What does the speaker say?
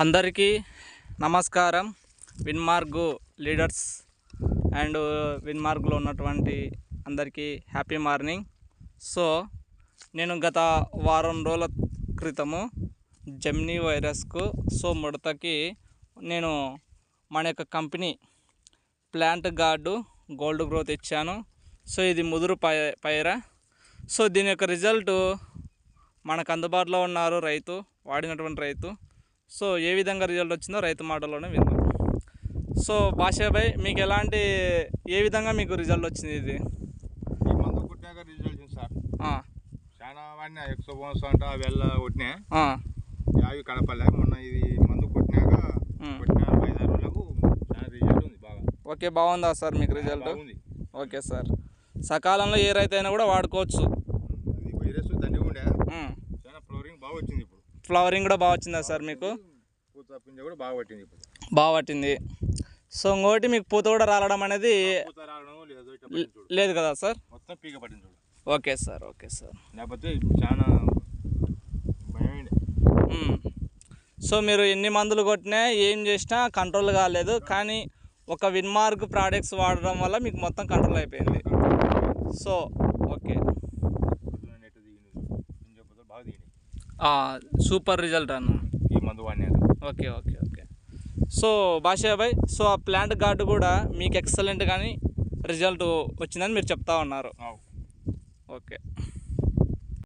అందరికీ నమస్కారం. విన్మార్గు leaders and విన్మార్గ్లో ఉన్నటువంటి అందరికీ హ్యాపీ మార్నింగ్. సో నేను గత వారం రోజుల క్రితము జెమ్నీ వైరస్కు సో ముడతకి నేను మన యొక్క company plant guard gold growth ఇచ్చాను. సో ఇది ముదురు పై పైరా. సో దీని యొక్క రిజల్ట్ మనకు అందుబాటులో ఉన్నారు రైతు వాడినటువంటి రైతు. సో ఏ విధంగా రిజల్ట్ వచ్చిందో రైతు మాటలోనే విందాం. సో భాషాభాయ్ మీకు ఎలాంటి ఏ విధంగా మీకు రిజల్ట్ వచ్చింది ఇది? ఈ మందు కొట్టినాక రిజల్ట్ వచ్చింది సార్. చాలా వాడినా ఎక్సో బోన్స్ అంట వెళ్ళ కొట్టినా. ఆ, యావి కడపలే మొన్న ఇది మందు కొట్టినాక రోజులకు చాలా రిజల్ట్ ఉంది బాగా. ఓకే బాగుందా సార్ మీకు రిజల్ట్ ఓకే సార్. సకాలంలో ఏ రైతు అయినా కూడా వాడుకోవచ్చు. వైరస్ దండి ఉండే. చాలా ఫ్లోరింగ్ బాగా వచ్చింది ఫ్లవరింగ్ కూడా బాగా వచ్చిందా సార్ మీకు? పూత పింజ కూడా బాగా పట్టింది ఇప్పుడు. బాగా పట్టింది. సో ఇంకోటి మీకు పూత కూడా రాలడం అనేది పూత రావడం లేదు ఇట్లా పట్టింది చూడు. లేదు కదా సార్? మొత్తం పీక పట్టింది చూడు. Okay sir okay sir. లేకపోతే చాలా మ్మ్. సో మీరు ఎన్ని మందులు కొట్టినా ఏం చేసినా కంట్రోల్ కాలేదు కానీ ఒక విన్మార్క్ ప్రోడక్ట్స్ వాడడం వల్ల మీకు మొత్తం కంట్రోల్ అయిపోయింది. సో ఓకే నెట్ దిగింది పింజ పూత బాగా దిగింది సూపర్ రిజల్ట్ అన్న ఈ మందు వాడినాక ఓకే ఓకే ఓకే. సో భాషాబాయ్ సో ఆ ప్లాంట్ గార్డు కూడా మీకు ఎక్సలెంట్ కానీ రిజల్ట్ వచ్చిందని మీరు చెప్తా ఉన్నారు. ఓకే.